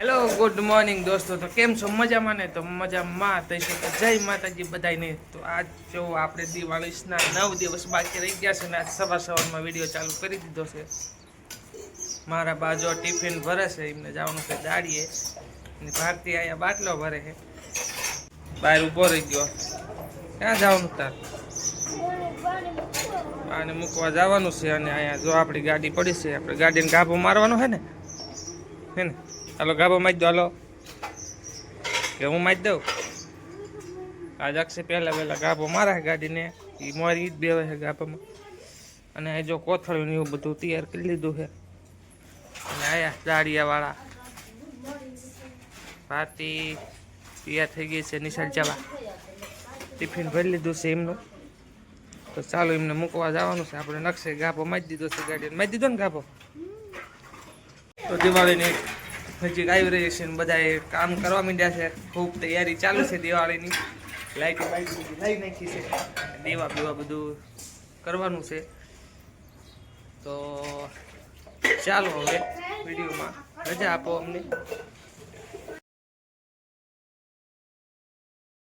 Good morning દોસ્તો. તો કેમ છો? મજામાં ને? તો મજામાં. થઈ શકે જય માતાજી બધાને તો આજ જો આપણે દિવાળીના નવ દિવસ બાકી રહી ગયા છે ને, આજ સવાર સવારમાં વીડિયો ચાલુ કરી દીધો છે. મારા બાજુ ટિફિન ભરે છે, એમને જવાનું છે દાડીએ અને ભારતી અહીંયા બાટલો ભરે છે. બહાર ઊભો રહી ગયો. ક્યાં જવાનું તાર? આને મૂકવા જવાનું છે અને અહીંયા જો આપણી ગાડી પડી છે, આપણે ગાડીને ગાભો મારવાનો છે ને? હે ને? હાલો, ગાભો મારી દો, હાલો. કે હું મારી દઉં? આજ અક્ષય પહેલા પહેલા ગાભો મારે ગાડીને, એ મારી જ બેવે છે ગાભામાં. અને જો કોથળીને એવું બધું તૈયાર કરી લીધું છે. અને આયા દાડિયાવાળા પાર્ટી તૈયાર થઈ ગઈ છે નિશાળ જવા. ટિફિન ભરી લીધું છે એમનું. તો ચાલો એમને મૂકવા જવાનું છે. આપણે નકશે ગાભો મારી દીધો છે ગાડીને. મારી દીધો ને ગાભો? તો દિવાળીની નજીક આવી રહી છે ને બધાએ કામ કરવા માંડ્યા છે. ખૂબ તૈયારી ચાલુ છે દિવાળીની. લાઈટ બાઈટ બધી લાવી નાખી છે. દેવા પીવા બધું કરવાનું છે. તો ચાલો હવે વિડીયોમાં રજા આપો અમને.